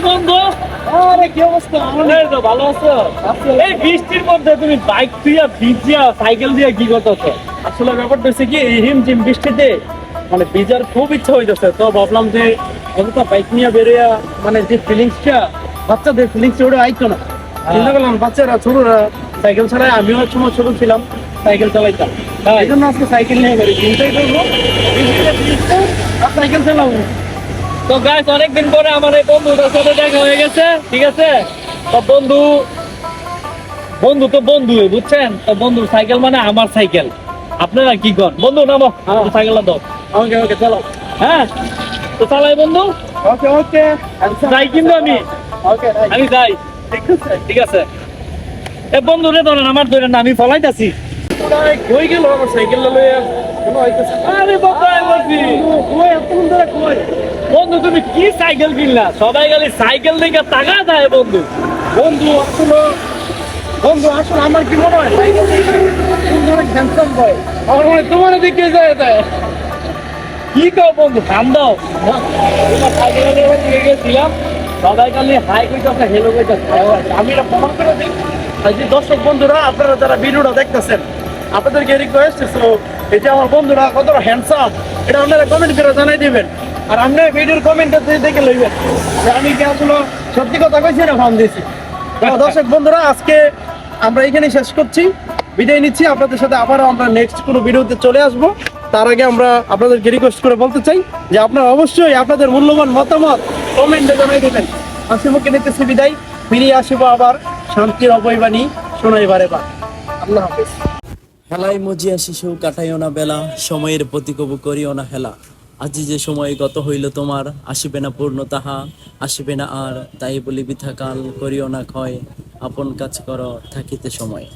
আরে কি অবস্থা? এই তো ভালো আছো? এই বৃষ্টির মধ্যে তুমি বাইক দিয়া ভিজিয়া সাইকেল দিয়ে কি করতেছো? আসলে ব্যাপারটা হচ্ছে কি এই হিমঝিম বৃষ্টিতে মানে ভিজার খুব ইচ্ছা হইতেছে। তো ভাবলাম যে অন্তত বাইক নিয়ে বেরিয়ে মানে যে ফিলিংসটা বাচ্চাদের ফিলিংসটা ওটা আইতো না চিন্তা করলাম বাচ্চারা ছোটরা সাইকেল ছাড়াই আমিও এক সময় ছোট ছিলাম সাইকেল চালাইতাম। তাই? এই জন্য আজকে সাইকেল নিয়ে বেরি চিন্তাই করব আর সাইকেল চালাবো। তো গাইস অনেকদিন পরে আমার এই বন্ধুটার সাথে দেখা হয়ে গেছে ঠিক আছে? তো বন্ধু বন্ধু তো বন্ধু বুঝছেন? তো বন্ধু সাইকেল মানে আমার সাইকেল আপনারা কি কর বন্ধু নামো হ্যাঁ। সাইকেলটা দাও। আমাকে আমাকে চালাও হ্যাঁ? তো চালাই বন্ধু? ওকে ওকে। যাই কিন্তু আমি। ওকে আমি যাই। ঠিক আছে। এ বন্ধু রে ধরেন আমার ধরেন আমি ফলাইতাছি। কই গেল? আমার সাইকেল লইয়া না। আরে বাবা কই? এতক্ষণ ধরে কই? বন্ধু, তুমি কি সাইকেল কিনলা? সবাই খালি সাইকেল দিকে টাকা দেয় বন্ধু। বন্ধু, আসলে বন্ধু, আসলে আমার কি মনে হয়? সাইকেল হ্যান্ডসাম আমার মনে তোমার দিকে যায় যায়। কি কর বন্ধু কাম দাও। সাইকেল সবাই খালি হাই কইতাছে হেলো আমি এটা প্রমাণ করে যে দর্শক বন্ধুরা, আপনারা যারা ভিডিওটা দেখতেছেন, আপনাদেরকে রিকোয়েস্ট এই যে আমার বন্ধুরা কতটা হ্যান্ডসাম এটা আপনারা কমেন্ট করে জানাই দিবেন। আর আমরা ভিডিওর কমেন্টে দেখে লইবেন। যে আমি কি আসলে সত্যি কথা কইছি না ফান দিয়েছি? দর্শক বন্ধুরা, আজকে আমরা এখানে শেষ করছি। বিদায় নিচ্ছি। আপনাদের সাথে আবারও আমরা নেক্সট কোনো ভিডিওতে চলে আসব। তার আগে আমরা আপনাদেরকে রিকোয়েস্ট করে বলতে চাই যে আপনারা অবশ্যই আপনাদের মূল্যবান মতামত কমেন্টে জানাই দেবেন। আসিমুখে নিতেছি বিদায়। ফিরিয়ে আসিব আবার। শান্তির অবৈবাণী শোনাইবার এবার আল্লাহ হাফেজ। হেলাই মজিয়া শিশু কাটাইও না বেলা, সময়ের প্রতি কবু করিও না হেলা। আজি যে সময় গত হইল তোমার, আসিবে না পূর্ণ তাহা, আসিবে না আর, তাই বলি বৃথা কাল করিও না ক্ষয়, আপন কাজ কর, থাকিতে সময়।